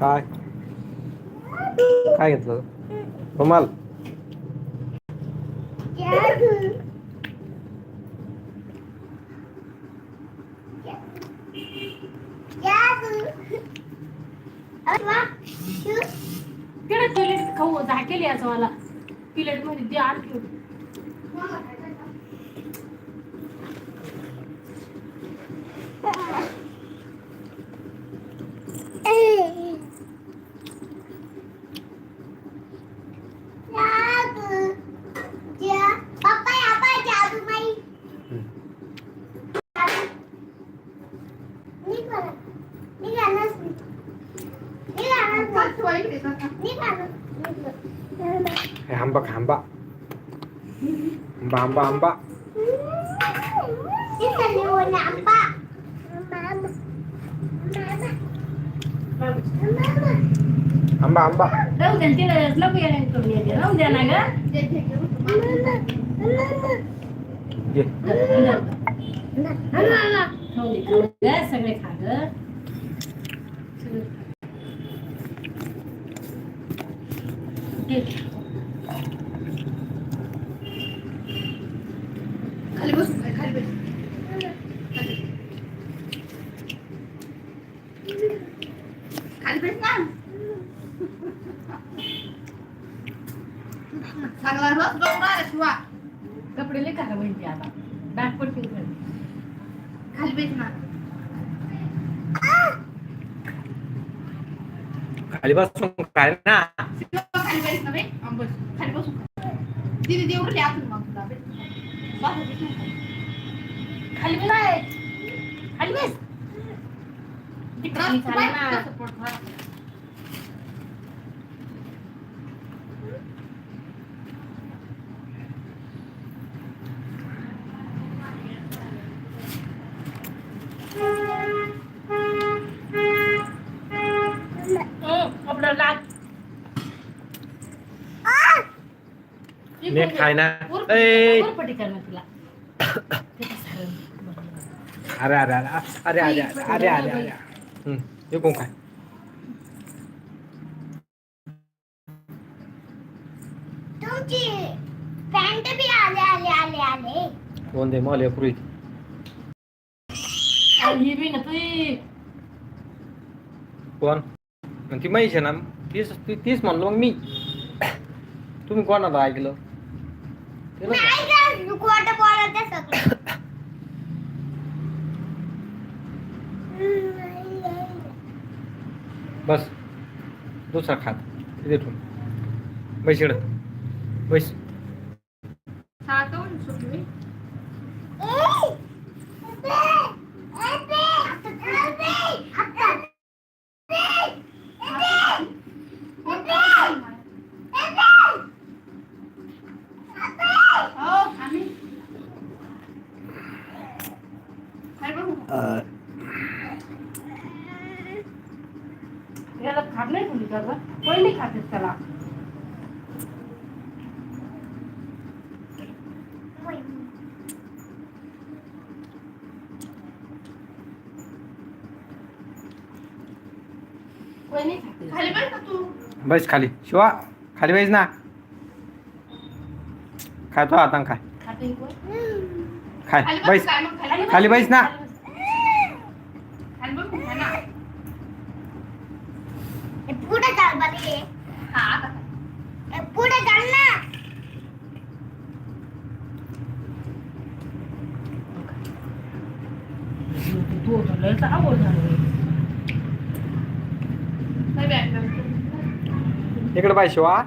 काय काय घेतलं रुमाल Yeah. तिकडे टॉयलेट खाऊ झाकेल याचं मला. प्लेटमध्ये दे आण ठेव. आंबा खा आंबा आंबा आंबा आंबा निकाल वो नाम्बा मामा मामा आंबा आंबा राहू द्या तिला लवकर येण्या करून येते राहू द्या ना ग ये खाऊ दे खाऊ दे सगळे खा ग सगळे खाली खाय, खाली बस. खाली बस ना. चांगला रस शिवा. कपडे लय होईल ते आता बॅग खाली. खाली बस ना. खाली बसून काय ना खाली बस ना बस. खाली बसून दीदी देऊ रे मग तुला खाली बस खाली बस ते खाली रस चालेल बाई, ना. कसं पडतं, हा. हं, कपडं लाग. नीट खाय ना. ए. तिला? अरे अरे अरे अरे अरे अरे अरे अरे हे कोण काय तुमची पॅन्ट बी आले आले आले आले. कोण दे ही ना तुझी कोण? ती म्हैस आहे ना तीच तीच म्हणलो मग मी. तुम्ही कोणाला ऐकलं तिला नाही का कोट बोलत आहे सगळं बस. दुसरा खात तिथे ठेवून बैस इकडं. बैस. त्याला खात नाही तुम्ही सर्व पहिले खाते? त्याला बस खाली. शिवा खाली बस ना. खातो आता खाय. खाय. बस खाली बस ना. खाली चांगलं झालं इकडे पाहिजे शिवा.